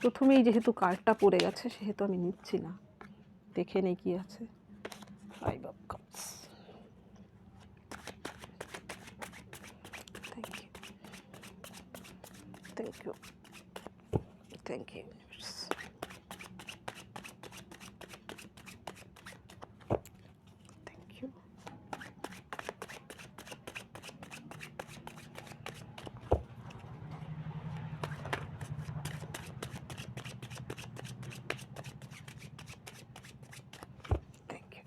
প্রথমেই যেহেতু কার্ডটা পড়ে গেছে, সেহেতু আমি নিচ্ছি না। দেখে নেই কি আছে। Five of cups thank you thank you thank you thank you thank you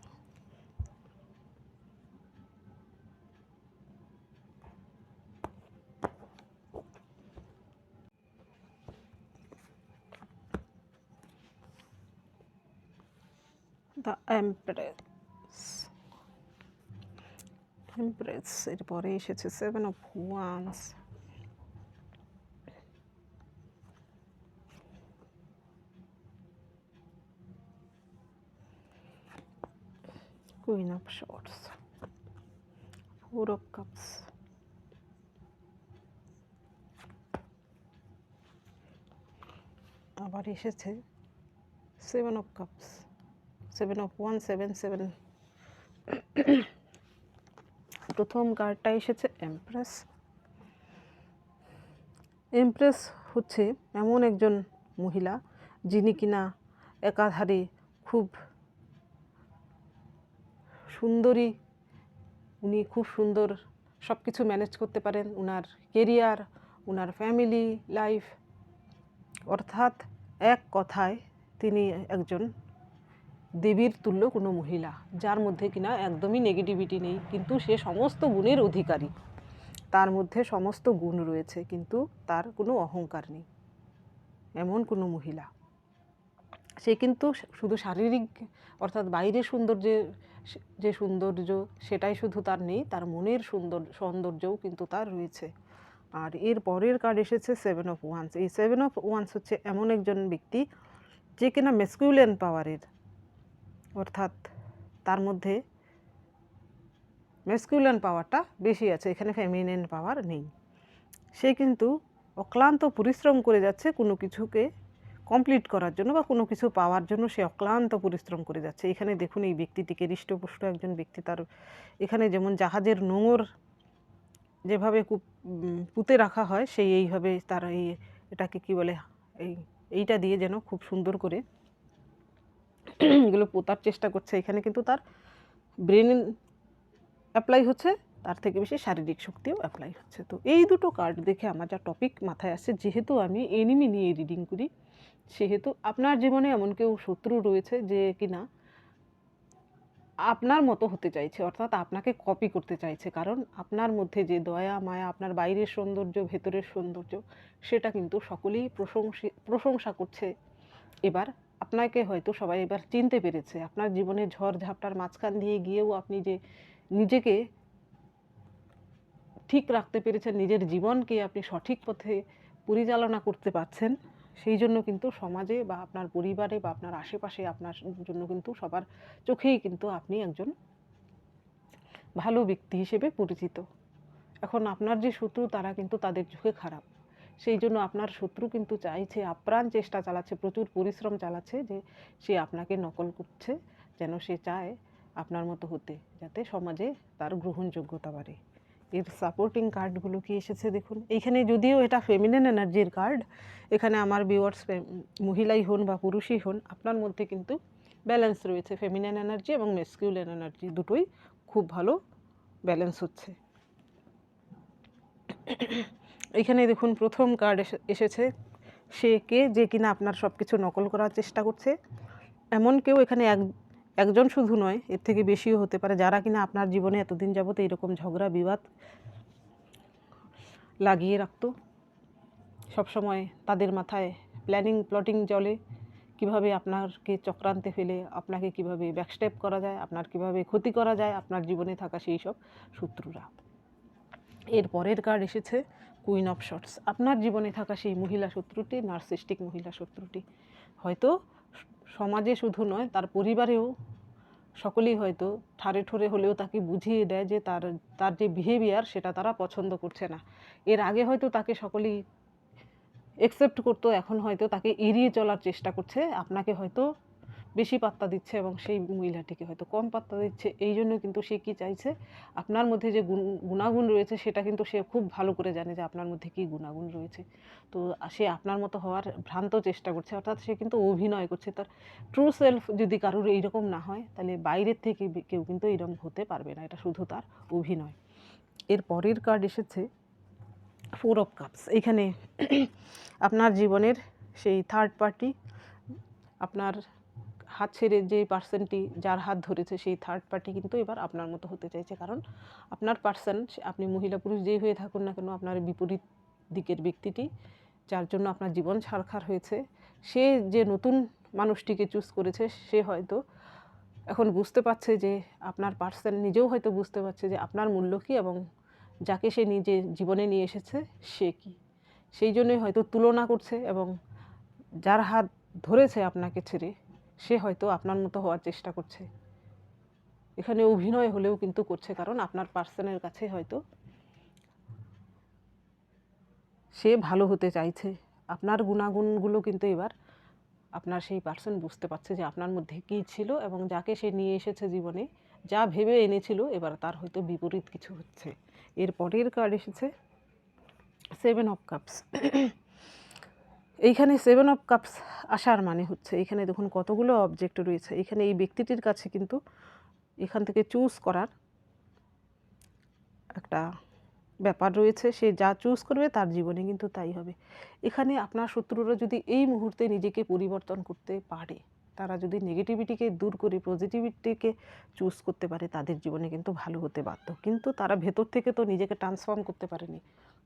the empress empress এরপরে এসেছে seven of wands queen of swords four of cups আবার এসেছে seven of cups seven of one seven seven প্রথম কার্ডটা এসেছে empress empress হচ্ছে এমন একজন মহিলা যিনি কিনা একাধারে খুব সুন্দরী, উনি খুব সুন্দর সব কিছু ম্যানেজ করতে পারেন উনার কেরিয়ার উনার ফ্যামিলি লাইফ অর্থাৎ এক কথায় তিনি একজন দেবীর তুল্য কোনো মহিলা, যার মধ্যে কিনা একদমই নেগেটিভিটি নেই, কিন্তু সে সমস্ত গুণের অধিকারী। তার মধ্যে সমস্ত গুণ রয়েছে, কিন্তু তার কোনো অহংকার নেই, এমন কোনো মহিলা। সে কিন্তু শুধু শারীরিক, অর্থাৎ বাইরের সৌন্দর্যের যে সৌন্দর্য, সেটাই শুধু তার নেই, তার মনের সুন্দর, সৌন্দর্যও কিন্তু তার রয়েছে। আর এর পরের কার্ড এসেছে সেভেন অফ ওয়ান্স এই সেভেন অফ ওয়ান্স হচ্ছে এমন একজন ব্যক্তি, যে কিনা মেসকিউলিয়ান পাওয়ারের অর্থাৎ তার মধ্যে মেসকিউলিয়ান পাওয়ারটা বেশি আছে, এখানে ফেমিনিন পাওয়ার নেই। সে কিন্তু অক্লান্ত পরিশ্রম করে যাচ্ছে কোনো কিছুকে কমপ্লিট করার জন্য বা কোনো কিছু পাওয়ার জন্য সে অক্লান্ত পরিশ্রম করে যাচ্ছে। এখানে দেখুন এই ব্যক্তিটিকে, হৃষ্টপুষ্ট একজন ব্যক্তি, তার এখানে যেমন জাহাজের নোঙর যেভাবে পুঁতে রাখা হয়, সেই এইভাবে তার এই এটাকে কি বলে, এই, এইটা দিয়ে যেন খুব সুন্দর করে এগুলো পোতার চেষ্টা করছে। এখানে কিন্তু তার ব্রেন অ্যাপ্লাই হচ্ছে, তার থেকে বেশি শারীরিক শক্তিও অ্যাপ্লাই হচ্ছে। তো এই দুটো কার্ড দেখে আমার যা টপিক মাথায় আসছে, যেহেতু আমি এনিমি নিয়ে রিডিং করি, সেহেতু আপনার জীবনে এমন কেউ শত্রু রয়েছে যে কিনা আপনার মতো হতে চাইছে, অর্থাৎ আপনাকে কপি করতে চাইছে। কারণ আপনার মধ্যে যে দয়া, মায়া, আপনার বাইরের সৌন্দর্য, ভেতরের সৌন্দর্য, সেটা কিন্তু সকলেই প্রশংসি, প্রশংসা করছে। এবার আপনাকে হয়তো সবাই এবার চিনতে পেরেছে। আপনার জীবনে ঝড় ঝাপটার মাঝখান দিয়ে গিয়েও আপনি যে নিজেকে ঠিক রাখতে পেরেছেন, নিজের জীবনকে আপনি সঠিক পথে পরিচালনা করতে পারছেন, সেই জন্য কিন্তু সমাজে বা আপনার পরিবারে বা আপনার আশেপাশে আপনার জন্য কিন্তু সবার চোখেই কিন্তু আপনি একজন ভালো ব্যক্তি হিসেবে পরিচিত। এখন আপনার যে শত্রু, তারা কিন্তু তাদের চোখে খারাপ। সেই জন্য আপনার শত্রু কিন্তু চাইছে, আপ্রাণ চেষ্টা চালাচ্ছে, প্রচুর পরিশ্রম চালাচ্ছে যে সে আপনাকে নকল করছে, যেন সে চায় আপনার মতো হতে, যাতে সমাজে তার গ্রহণযোগ্যতা বাড়ে। এর সাপোর্টিং কার্ডগুলো কি এসেছে দেখুন? এইখানে যদিও এটা ফেমিনিন এনার্জির কার্ড এখানে আমার ভিউয়ার্স মহিলাই হন বা পুরুষই হন, আপনার মধ্যে কিন্তু ব্যালেন্স রয়েছে ফেমিনিন এনার্জি এবং মেসকিউলিন এনার্জি দুটোই খুব ভালো ব্যালেন্স হচ্ছে। এখানে দেখুন প্রথম কার্ড এসেছে। সে কে, যে কিনা আপনার সব কিছু নকল করার চেষ্টা করছে। এমন কেউ এখানে এক, একজন শুধু নয়, এর থেকে বেশিও হতে পারে। যারা কিনা আপনার জীবনে এতদিন যাবত এইরকম ঝগড়া, বিবাদ লাগিয়ে রাখতো, সবসময় তাদের মাথায় প্ল্যানিং প্লটিং চলে। কীভাবে আপনাকে চক্রান্তে ফেলে, আপনাকে কীভাবে ব্যাকস্টেপ করা যায়, আপনার কীভাবে ক্ষতি করা যায়, আপনার জীবনে থাকা সেই সব শত্রুরা। এর পরের কার্ড এসেছে কুইন অফ শর্টস আপনার জীবনে থাকা সেই মহিলা শত্রুটি নার্সিস্টিক মহিলা শত্রুটি। হয়তো সমাজে শুধু নয়, তার পরিবারেও সকলেই হয়তো ঠারে ঠোরে হলেও তাকে বুঝিয়ে দেয় যে তার তার যে বিহেভিয়ার সেটা তারা পছন্দ করছে না। এর আগে হয়তো তাকে সকলেই একসেপ্ট করতো, এখন হয়তো তাকে এড়িয়ে চলার চেষ্টা করছে। আপনাকে হয়তো বেশি পাত্তা দিচ্ছে এবং সেই মহিলাটিকে হয়তো কম পাত্তা দিচ্ছে। এই জন্য কিন্তু সে কি চাইছে? আপনার মধ্যে যে গুণ, গুণাগুণ রয়েছে, সেটা কিন্তু সে খুব ভালো করে জানে যে আপনার মধ্যে কী গুণাগুণ রয়েছে। তো সে আপনার মতো হওয়ার ভ্রান্ত চেষ্টা করছে, অর্থাৎ সে কিন্তু অভিনয় করছে। তার ট্রু সেলফ যদি কারোর এইরকম না হয়, তাহলে বাইরের থেকে কেউ কিন্তু এরকম হতে পারবে না। এটা শুধু তার অভিনয়। এর পরের কার্ড এসেছে ফোর অফ কাপস এখানে আপনার জীবনের সেই থার্ড পার্টি আপনার হাত ছেড়ে যে পার্সনটি যার হাত ধরেছে সেই থার্ড পার্টি কিন্তু এবার আপনার মতো হতে চাইছে। কারণ আপনার পার্সন আপনি মহিলা পুরুষ যেই হয়ে থাকুন না কেন, আপনার বিপরীত দিকের ব্যক্তিটি, যার জন্য আপনার জীবন ছারখার হয়েছে, সে যে নতুন মানুষটিকে চুজ করেছে, সে হয়তো এখন বুঝতে পারছে যে আপনার পার্সন নিজেও হয়তো বুঝতে পারছে যে আপনার মূল্য কী এবং যাকে সে নিজে জীবনে নিয়ে এসেছে, সে কি। সেই জন্যই হয়তো তুলনা করছে এবং যার হাত ধরেছে আপনাকে ছেড়ে সে হয়তো আপনার মতো হওয়ার চেষ্টা করছে। এখানে অভিনয় হলেও কিন্তু করছে, কারণ আপনার পার্সনের কাছে হয়তো সে ভালো হতে চাইছে। আপনার গুণাগুণগুলো কিন্তু এবার আপনার সেই পার্সন বুঝতে পারছে যে আপনার মধ্যে কী ছিল এবং যাকে সে নিয়ে এসেছে জীবনে, যা ভেবে এনেছিল, এবার তার হয়তো বিপরীত কিছু হচ্ছে। এর পরের কার্ড এসেছে সেভেন অফ কাপস এইখানে সেভেন অফ কাপস আসার মানে হচ্ছে এখানে দেখুন কতগুলো অবজেক্ট রয়েছে। এখানে এই ব্যক্তিটির কাছে কিন্তু এখান থেকে চুজ করার একটা ব্যাপার রয়েছে। সে যা চুজ করবে তার জীবনে কিন্তু তাই হবে। এখানে আপনার শত্রুরা যদি এই মুহূর্তে নিজেকে পরিবর্তন করতে পারে, তারা যদি নেগেটিভিটিকে দূর করে পজিটিভিটিকে চুজ করতে পারে, তাদের জীবনে কিন্তু ভালো হতে বাধ্য। কিন্তু তারা ভেতর থেকে তো নিজেকে ট্রান্সফর্ম করতে পারেনি।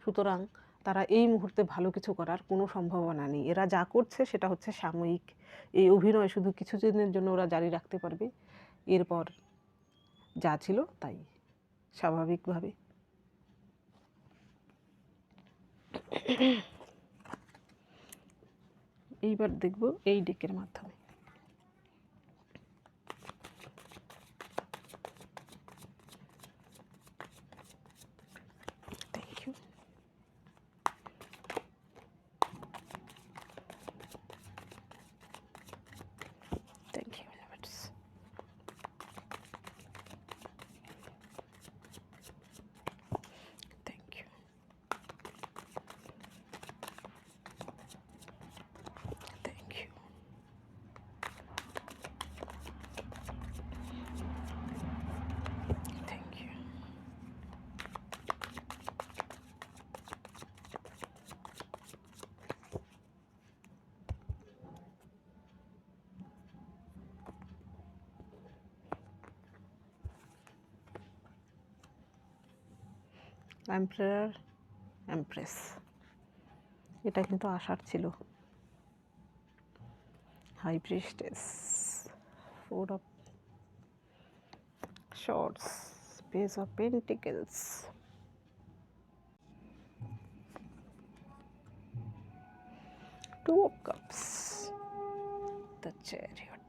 সুতরাং তারা এই মুহূর্তে ভালো কিছু করার কোনো সম্ভাবনা নেই। এরা যা করছে সেটা হচ্ছে সাময়িক। এই অভিনয় শুধু কিছুদিনের জন্য ওরা জারি রাখতে পারবে। এরপর যা ছিল তাই স্বাভাবিকভাবে। এইবার দেখব এই ডেকের মাধ্যমে thank you thank you universe thank you thank you thank you empire empress এটা কিন্তু আসার ছিল। High priestess four of swords page of pentacles two of cups the chariot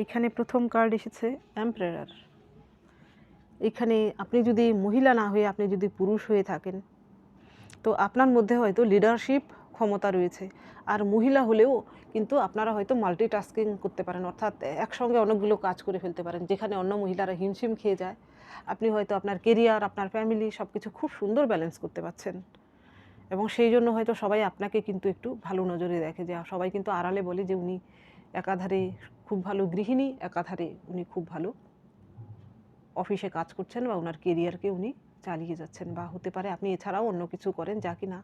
এইখানে প্রথম কার্ড এসেছে এম্পায়ার এখানে আপনি যদি মহিলা না হয়ে, আপনি যদি পুরুষ হয়ে থাকেন, তো আপনার মধ্যে হয়তো লিডারশিপ ক্ষমতা রয়েছে। আর মহিলা হলেও কিন্তু আপনারা হয়তো মাল্টিটাস্কিং করতে পারেন, অর্থাৎ একসঙ্গে অনেকগুলো কাজ করে ফেলতে পারেন, যেখানে অন্য মহিলারা হিমশিম খেয়ে যায়। আপনি হয়তো আপনার কেরিয়ার আপনার ফ্যামিলি সব কিছু খুব সুন্দর ব্যালেন্স করতে পারছেন। এবং সেই জন্য হয়তো সবাই আপনাকে কিন্তু একটু ভালো নজরে দেখে, যে সবাই কিন্তু আড়ালে বলে যে উনি একাধারে খুব ভালো গৃহিণী, একাধারে উনি খুব ভালো। অফিসে কাজ করছেন বা ওনার কেরিয়ারকে উনি চালিয়ে যাচ্ছেন বা হতে পারে আপনি এছাড়াও অন্য কিছু করেন যা কি না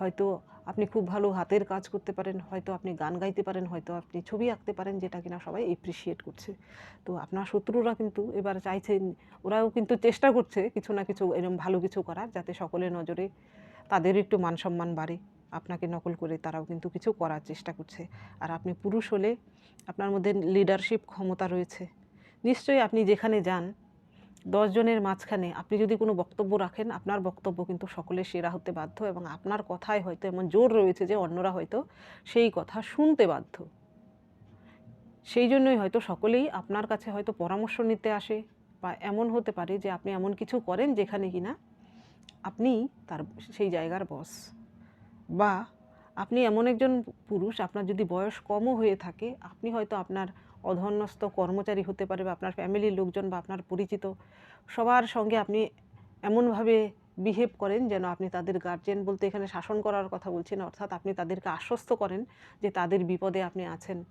হয়তো আপনি খুব ভালো হাতের কাজ করতে পারেন, হয়তো আপনি গান গাইতে পারেন, হয়তো আপনি ছবি আঁকতে পারেন যেটা কিনা সবাই এপ্রিসিয়েট করছে। তো আপনার শত্রুরা কিন্তু এবার চাইছেন, ওরাও কিন্তু চেষ্টা করছে কিছু না কিছু এরকম ভালো কিছু করার যাতে সকলের নজরে তাদের একটু মান সম্মান বাড়ে। আপনাকে নকল করে তারাও কিন্তু কিছু করার চেষ্টা করছে। আর আপনি পুরুষ হলে আপনার মধ্যে লিডারশিপ ক্ষমতা রয়েছে। নিশ্চয়ই আপনি যেখানে যান দশজনের মাঝখানে আপনি যদি কোনো বক্তব্য রাখেন, আপনার বক্তব্য কিন্তু সকলে সেরা হতে বাধ্য এবং আপনার কথায় হয়তো এমন জোর রয়েছে যে অন্যরা হয়তো সেই কথা শুনতে বাধ্য। সেই জন্যই হয়তো সকলেই আপনার কাছে হয়তো পরামর্শ নিতে আসে বা এমন হতে পারে যে আপনি এমন কিছু করেন যেখানে কিনা আপনি তার সেই জায়গার বস বা আপনি এমন একজন পুরুষ, আপনার যদি বয়স কমও হয়ে থাকে, আপনি হয়তো আপনার অধন্যস্ত কর্মচারী হতে পারে বা আপনার ফ্যামিলির লোকজন বা আপনার পরিচিত, সবার সঙ্গে আপনি এমনভাবে বিহেভ করেন যেন আপনি তাদের গার্জেন বলতে এখানে শাসন করার কথা বলছি না অর্থাৎ আপনি তাদেরকে আশ্বস্ত করেন যে তাদের বিপদে আপনি আছেন।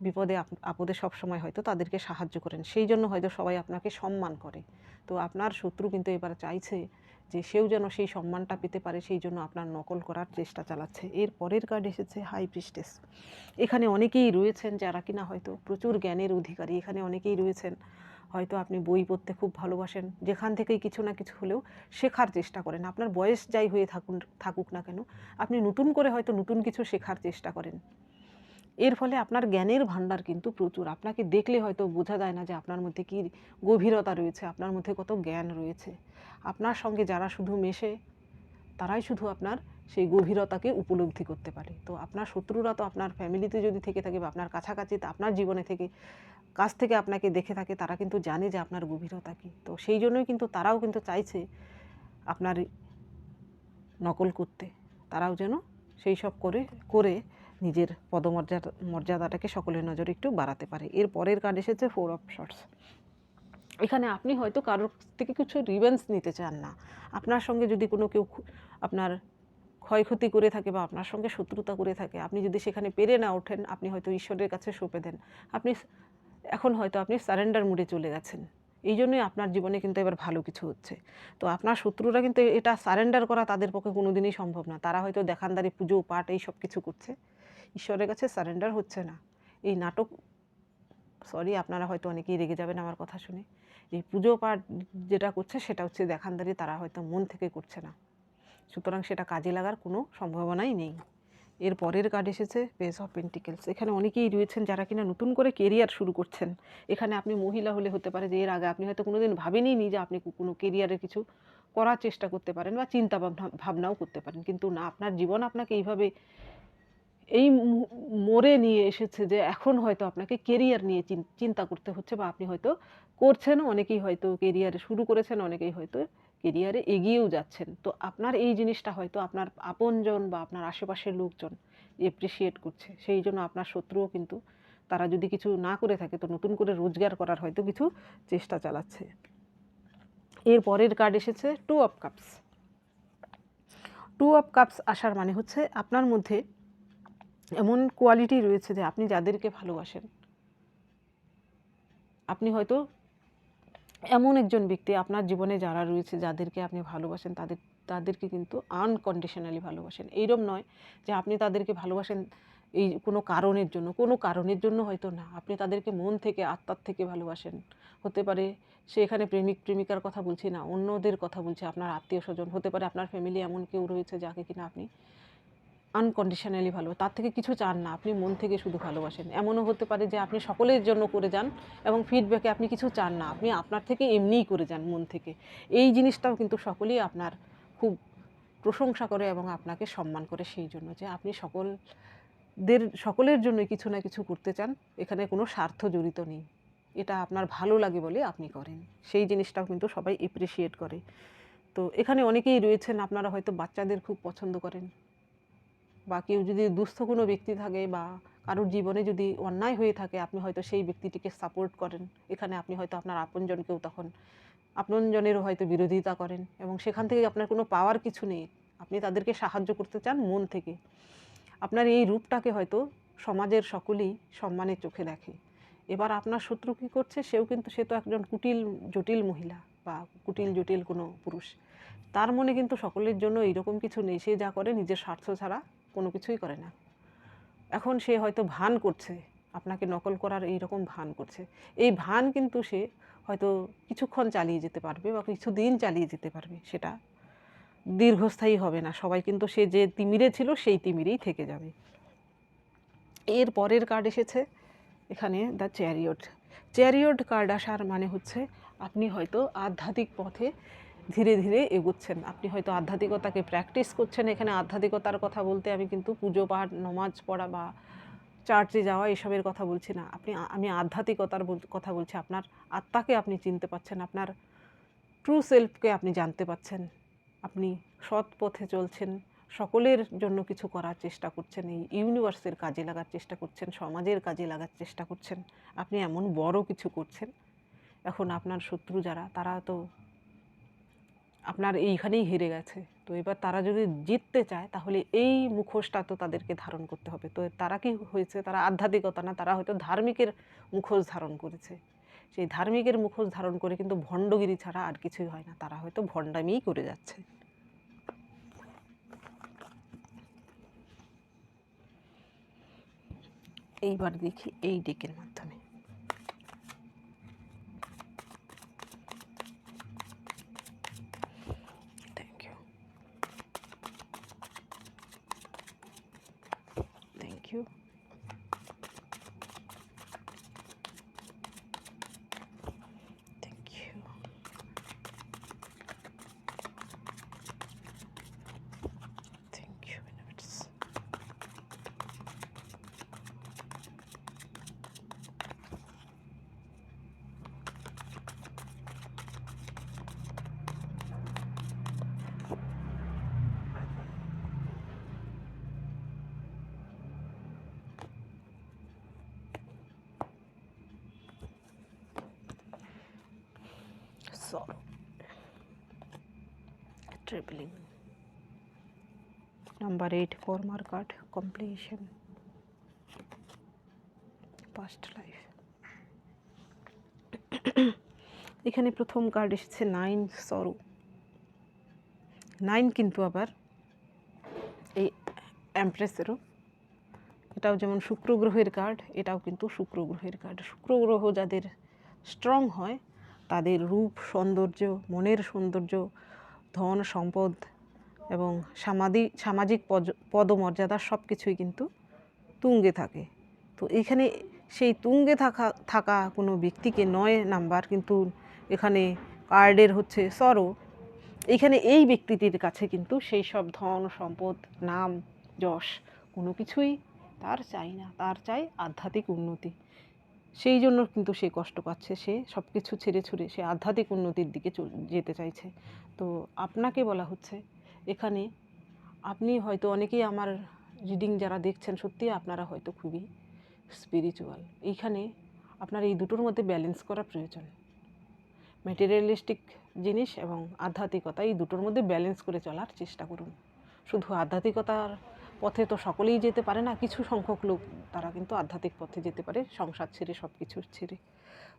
বিপদে আপ- আপদে সবসময় হয়তো তাদেরকে সাহায্য করেন। সেই জন্য হয়তো সবাই আপনাকে সম্মান করে। তো আপনার শত্রু কিন্তু এবার চাইছে যে সেও যেন সেই সম্মানটা পেতে পারে, সেই জন্য আপনার নকল করার চেষ্টা চালাচ্ছে। এর পরের কার্ড এসেছে হাই প্রিস্টেস এখানে অনেকেই রয়েছেন যারা কিনা হয়তো প্রচুর জ্ঞানের অধিকারী। এখানে অনেকেই রয়েছেন হয়তো আপনি বই পড়তে খুব ভালোবাসেন। যেখান থেকেই কিছু না কিছু হলেও শেখার চেষ্টা করেন। আপনার বয়স যাই হয়ে থাকুন, থাকুক না কেন, আপনি নতুন করে হয়তো নতুন কিছু শেখার চেষ্টা করেন। এর ফলে আপনার জ্ঞানের ভাণ্ডার কিন্তু প্রচুর। আপনাকে দেখলে হয়তো বোঝা যায় না যে আপনার মধ্যে কী গভীরতা রয়েছে, আপনার মধ্যে কত জ্ঞান রয়েছে। আপনার সঙ্গে যারা শুধু মেশে, তারাই শুধু আপনার সেই গভীরতাকে উপলব্ধি করতে পারে। তো আপনার শত্রুরা তো আপনার ফ্যামিলিতে যদি থেকে থাকে বা আপনার কাছাকাছি আপনার জীবনে থেকে, কাছ থেকে আপনাকে দেখে থাকে, তারা কিন্তু জানে যে আপনার গভীরতা কী। তো সেই জন্যই কিন্তু তারাও কিন্তু চাইছে আপনার নকল করতে। তারাও যেন সেই সব করে করে নিজের পদমর্যাদা, মর্যাদাটাকে সকলের নজরে একটু বাড়াতে পারে। এর পরের কার্ড এসেছে ফোর অফ শর্টস এখানে আপনি হয়তো কারোর থেকে কিছু রিভেন্স নিতে চান না। আপনার সঙ্গে যদি কোনো কেউ আপনার ক্ষয়ক্ষতি করে থাকে বা আপনার সঙ্গে শত্রুতা করে থাকে, আপনি যদি সেখানে পেরে না ওঠেন, আপনি হয়তো ঈশ্বরের কাছে সঁপে দেন। আপনি এখন হয়তো আপনি সারেন্ডার মুডে চলে গেছেন। এই জন্যই আপনার জীবনে কিন্তু এবার ভালো কিছু হচ্ছে। তো আপনার শত্রুরা কিন্তু এটা সারেন্ডার করা তাদের পক্ষে কোনোদিনই সম্ভব না। তারা হয়তো দেখানদারি, পুজো, পাঠ, এই সব কিছু করছে। ঈশ্বরের কাছে সারেন্ডার হচ্ছে না। এই নাটক সরি আপনারা হয়তো অনেকেই রেগে যাবেন আমার কথা শুনে। এই পুজো পাঠ যেটা করছে, সেটা হচ্ছে দেখানদারি, তারা হয়তো মন থেকে করছে না। সুতরাং সেটা কাজে লাগার কোনো সম্ভাবনাই নেই। এর পরের কার্ড এসেছে পেস অফ পেন্টিকেলস এখানে অনেকেই রয়েছেন যারা কিনা নতুন করে কেরিয়ার শুরু করছেন। এখানে আপনি মহিলা হলে হতে পারে যে, এর আগে আপনি হয়তো কোনোদিন ভাবেনই যে, আপনি কোনো কেরিয়ারের কিছু করার চেষ্টা করতে পারেন বা চিন্তা ভাবনা, ভাবনাও করতে পারেন। কিন্তু না, আপনার জীবন আপনাকে এইভাবে এই মোড়ে নিয়ে এসেছে যে এখন হয়তো আপনাকে কেরিয়ার নিয়ে চিন- চিন্তা করতে হচ্ছে বা আপনি হয়তো করছেন, অনেকেই হয়তো কেরিয়ারে শুরু করেছেন, অনেকেই হয়তো কেরিয়ারে এগিয়েও যাচ্ছেন। তো আপনার এই জিনিসটা হয়তো আপনার আপনজন বা আপনার আশেপাশের লোকজন এপ্রিসিয়েট করছে। সেই জন্য আপনার শত্রুও কিন্তু তারা যদি কিছু না করে থাকে, তো নতুন করে রোজগার করার হয়তো কিছু চেষ্টা চালাচ্ছে। এর পরের কার্ড এসেছে two of cups two of cups আসার মানে হচ্ছে আপনার মধ্যে এমন কোয়ালিটি রয়েছে যে আপনি যাদেরকে ভালোবাসেন, আপনি হয়তো এমন একজন ব্যক্তি আপনার জীবনে যারা রয়েছে যাদেরকে আপনি ভালোবাসেন, তাদের, তাদেরকে কিন্তু আনকন্ডিশনালি ভালোবাসেন। এইরকম নয় যে আপনি তাদেরকে ভালোবাসেন এই কোনো কারণের জন্য, কোনো কারণের জন্য হয়তো না। আপনি তাদেরকে মন থেকে, আত্মার থেকে ভালোবাসেন। হতে পারে সে এখানে প্রেমিক, প্রেমিকার কথা বলছি না, অন্যদের কথা বলছি, আপনার আত্মীয় স্বজন হতে পারে আপনার ফ্যামিলি এমন কেউ রয়েছে যাকে কিনা আপনি আনকন্ডিশনালি ভালো, তার থেকে কিছু চান না, আপনি মন থেকে শুধু ভালোবাসেন। এমনও হতে পারে যে আপনি সকলের জন্য করে যান এবং ফিডব্যাকে আপনি কিছু চান না, আপনি আপনার থেকে এমনিই করে যান মন থেকে। এই জিনিসটাও কিন্তু সকলেই আপনার খুব প্রশংসা করে এবং আপনাকে সম্মান করে সেই জন্য যে আপনি সকলদের, সকলের জন্য কিছু না কিছু করতে চান, এখানে কোনো স্বার্থ জড়িত নেই। এটা আপনার ভালো লাগে বলে আপনি করেন। সেই জিনিসটাও কিন্তু সবাই এপ্রিসিয়েট করে। তো এখানে অনেকেই রয়েছেন, আপনারা হয়তো বাচ্চাদের খুব পছন্দ করেন। বা কেউ যদি দুস্থ কোনো ব্যক্তি থাকে বা কারোর জীবনে যদি অন্যায় হয়ে থাকে, আপনি হয়তো সেই ব্যক্তিটিকে সাপোর্ট করেন। এখানে আপনি হয়তো আপনার আপনজনকেও তখন, আপনজনেরও হয়তো বিরোধিতা করেন এবং সেখান থেকে আপনার কোনো পাওয়ার কিছু নেই। আপনি তাদেরকে সাহায্য করতে চান মন থেকে। আপনার এই রূপটাকে হয়তো সমাজের সকলেই সম্মানের চোখে দেখে। এবার আপনার শত্রু কী করছে, সেও কিন্তু, সে তো একজন কুটিল, জটিল মহিলা বা কুটিল, জটিল কোনো পুরুষ। তার মনে কিন্তু সকলের জন্য এইরকম কিছু নেই। সে যা করে, নিজের স্বার্থ ছাড়া কোনো কিছুই করে না। এখন সে হয়তো ভান করছে, আপনাকে নকল করার এই রকম ভান করছে। এই ভান কিন্তু সে হয়তো কিছুক্ষণ চালিয়ে যেতে পারবে বা কিছুদিন চালিয়ে যেতে পারবে, সেটা দীর্ঘস্থায়ী হবে না। সবাই কিন্তু সে যে তিমিরে ছিল, সেই তিমিরেই থেকে যাবে। এর পরের কার্ড এসেছে, এখানে দ্য চ্যারিয়ট চ্যারিয়ট কার্ড আসার মানে হচ্ছে, আপনি হয়তো আধ্যাত্মিক পথে ধীরে ধীরে এগোচ্ছেন। আপনি হয়তো আধ্যাত্মিকতাকে প্র্যাকটিস করছেন, এখানে আধ্যাত্মিকতার কথা বলতে আমি কিন্তু পুজো পাঠ নমাজ পড়া বা চার্চে যাওয়া এসবের কথা বলছি না। আপনি আমি আধ্যাত্মিকতার কথা বলছি। আপনার আত্মাকে আপনি চিনতে পাচ্ছেন, আপনার ট্রু সেলফকে আপনি জানতে পাচ্ছেন। আপনি সৎ পথে চলছেন, সকলের জন্য কিছু করার চেষ্টা করছেন, এই ইউনিভার্সের কাজে লাগার চেষ্টা করছেন, সমাজের কাজে লাগার চেষ্টা করছেন। আপনি এমন বড় কিছু করছেন। এখন আপনার শত্রু যারা, তারা তো আপনার এইখানেই হেরে গেছে। তো এবার তারা যদি জিততে চায়, তাহলে এই মুখোশটা তো তাদেরকে ধারণ করতে হবে। তো তারা কি হয়েছে? তারা আধ্যাত্মিকতা না, তারা হয়তো ধার্মিকের মুখোশ ধারণ করেছে। সেই ধার্মিকের মুখোশ ধারণ করে কিন্তু ভণ্ডগিরি ছাড়া আর কিছুই হয় না। তারা হয়তো ভণ্ডামিই করে যাচ্ছে। এইবার দেখি এই ডেকের মাধ্যমে thank you thank you thank you thank you benefits sorrow, tripling. Number eight, former card, completion, past life. এখানে প্রথম কার্ড এসেছে নাইন সরো নাইন কিন্তু আবার এই অ্যাম্প্রেসেরও এটাও যেমন শুক্র গ্রহের কার্ড এটাও কিন্তু শুক্র গ্রহের কার্ড শুক্র গ্রহ যাদের স্ট্রং হয় তাদের রূপ, সৌন্দর্য, মনের সৌন্দর্য, ধন, সম্পদ এবং সামাজিক সামাজিক পদমর্যাদা সব কিছুই কিন্তু তুঙ্গে থাকে। তো এখানে সেই তুঙ্গে থাকা থাকা কোনো ব্যক্তিকে নয় নাম্বার কিন্তু এখানে কার্ডের হচ্ছে সরো। এখানে এই ব্যক্তিটির কাছে কিন্তু সেই সব ধন, সম্পদ, নাম, যশ কোনো কিছুই তার চাই না। তার চাই আধ্যাত্মিক উন্নতি। সেই জন্য কিন্তু সে কষ্ট পাচ্ছে। সে সব কিছু ছেড়ে ছুড়ে সে আধ্যাত্মিক উন্নতির দিকে যেতে চাইছে। তো আপনাকে বলা হচ্ছে, এখানে আপনি হয়তো অনেকেই আমার রিডিং যারা দেখছেন সত্যি আপনারা হয়তো খুবই স্পিরিচুয়াল এইখানে আপনার এই দুটোর মধ্যে ব্যালেন্স করা প্রয়োজন। ম্যাটেরিয়ালিস্টিক জিনিস এবং আধ্যাত্মিকতা, এই দুটোর মধ্যে ব্যালেন্স করে চলার চেষ্টা করুন। শুধু আধ্যাত্মিকতার পথে তো সকলেই যেতে পারে না, কিছু সংখ্যক লোক তারা কিন্তু আধ্যাত্মিক পথে যেতে পারে, সংসার ছেড়ে সব কিছু ছেড়ে।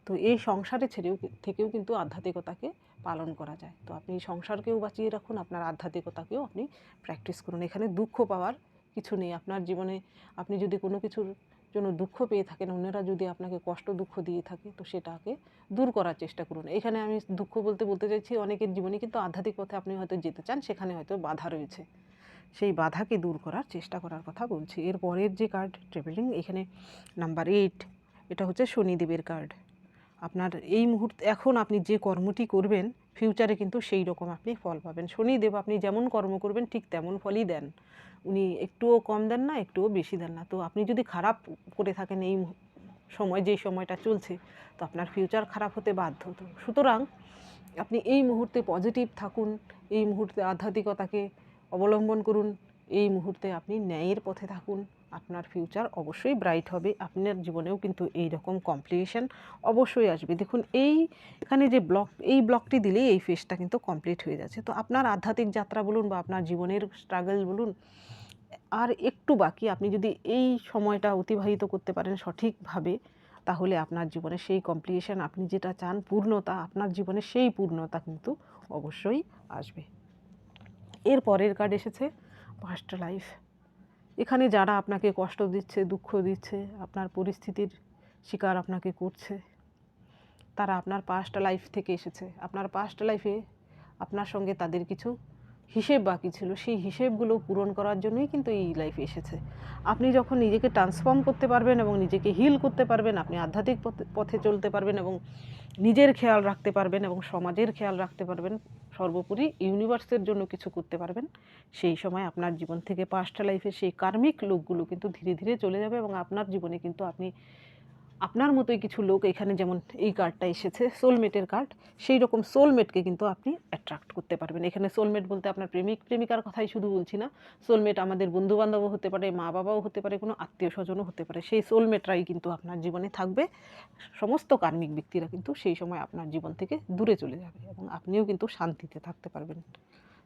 তো এই সংসারে ছেড়েও থেকেও কিন্তু আধ্যাত্মিকতাকে পালন করা যায়। তো আপনি সংসারকেও বাঁচিয়ে রাখুন, আপনার আধ্যাত্মিকতাকেও আপনি প্র্যাকটিস করুন। এখানে দুঃখ পাওয়ার কিছু নেই। আপনার জীবনে আপনি যদি কোনো কিছুর জন্য দুঃখ পেয়ে থাকেন, অন্যরা যদি আপনাকে কষ্ট, দুঃখ দিয়ে থাকে, তো সেটাকে দূর করার চেষ্টা করুন। এখানে আমি দুঃখ বলতে বলতে চাইছি, অনেকের জীবনে কিন্তু আধ্যাত্মিক পথে আপনি হয়তো যেতে চান, সেখানে হয়তো বাধা রয়েছে। সেই বাধাকে দূর করার চেষ্টা করার কথা বলছি। এর পরের যে কার্ড ট্রেভেলিং এখানে নাম্বার এইট এটা হচ্ছে শনিদেবের কার্ড আপনার এই মুহূর্তে, এখন আপনি যে কর্মটি করবেন ফিউচারে কিন্তু সেই রকম আপনি ফল পাবেন। শনিদেব আপনি যেমন কর্ম করবেন, ঠিক তেমন ফলই দেন। উনি একটুও কম দেন না, একটুও বেশি দেন না। তো আপনি যদি খারাপ করে থাকেন এই সময়, যেই সময়টা চলছে, তো আপনার ফিউচার খারাপ হতে বাধ্য। তো সুতরাং আপনি এই মুহূর্তে পজিটিভ থাকুন, এই মুহূর্তে আধ্যাত্মিকতাকে অবলম্বন করুন। এই মুহূর্তে আপনি ন্যায়ের পথে থাকুন। আপনার ফিউচার অবশ্যই ব্রাইট হবে। আপনার জীবনেও কিন্তু এই রকম কমপ্লিকেশন অবশ্যই আসবে। দেখুন এই এখানে যে ব্লক এই ব্লকটি দিলেই এই ফেসটা কিন্তু কমপ্লিট হয়ে যাচ্ছে। তো আপনার আধ্যাত্মিক যাত্রা বলুন বা আপনার জীবনের স্ট্রাগল বলুন, আর একটু বাকি আপনি যদি এই সময়টা অতিবাহিত করতে পারেন সঠিকভাবে, তাহলে আপনার জীবনে সেই কমপ্লিকেশন আপনি যেটা চান পূর্ণতা, আপনার জীবনে সেই পূর্ণতা কিন্তু অবশ্যই আসবে। এর পরের কার্ড এসেছে পাস্ট লাইফ এখানে যারা আপনাকে কষ্ট দিচ্ছে, দুঃখ দিচ্ছে, আপনার পরিস্থিতির শিকার আপনাকে করছে, তারা আপনার পাস্ট লাইফ থেকে এসেছে। আপনার পাস্ট লাইফে আপনার সঙ্গে তাদের কিছু হিসেব বাকি ছিল, সেই হিসেবগুলো পূরণ করার জন্যই কিন্তু এই লাইফে এসেছে। আপনি যখন নিজেকে ট্রান্সফর্ম করতে পারবেন এবং নিজেকে হিল করতে পারবেন, আপনি আধ্যাত্মিক পথে- চলতে পারবেন এবং নিজের খেয়াল রাখতে পারবেন এবং সমাজের খেয়াল রাখতে পারবেন, সর্বোপরি ইউনিভার্সের জন্য কিছু করতে পারবেন, সেই সময় আপনার জীবন থেকে পাঁচটা লাইফে সেই কার্মিক লোকগুলো কিন্তু ধীরে ধীরে চলে যাবে এবং আপনার জীবনে কিন্তু আপনি আপনার মতোই কিছু লোক এখানে যেমন এই কার্ডটা এসেছে সোলমেটের কার্ড সেই রকম সোলমেটকে কিন্তু আপনি অ্যাট্রাক্ট করতে পারবেন। এখানে সোলমেট বলতে আপনার প্রেমিক, প্রেমিকার কথাই শুধু বলছি না সোলমেট আমাদের বন্ধুবান্ধবও হতে পারে, মা বাবাও হতে পারে, কোনো আত্মীয় স্বজনও হতে পারে। সেই সোলমেটরাই কিন্তু আপনার জীবনে থাকবে। সমস্ত কার্মিক ব্যক্তিরা কিন্তু সেই সময় আপনার জীবন থেকে দূরে চলে যাবে এবং আপনিও কিন্তু শান্তিতে থাকতে পারবেন।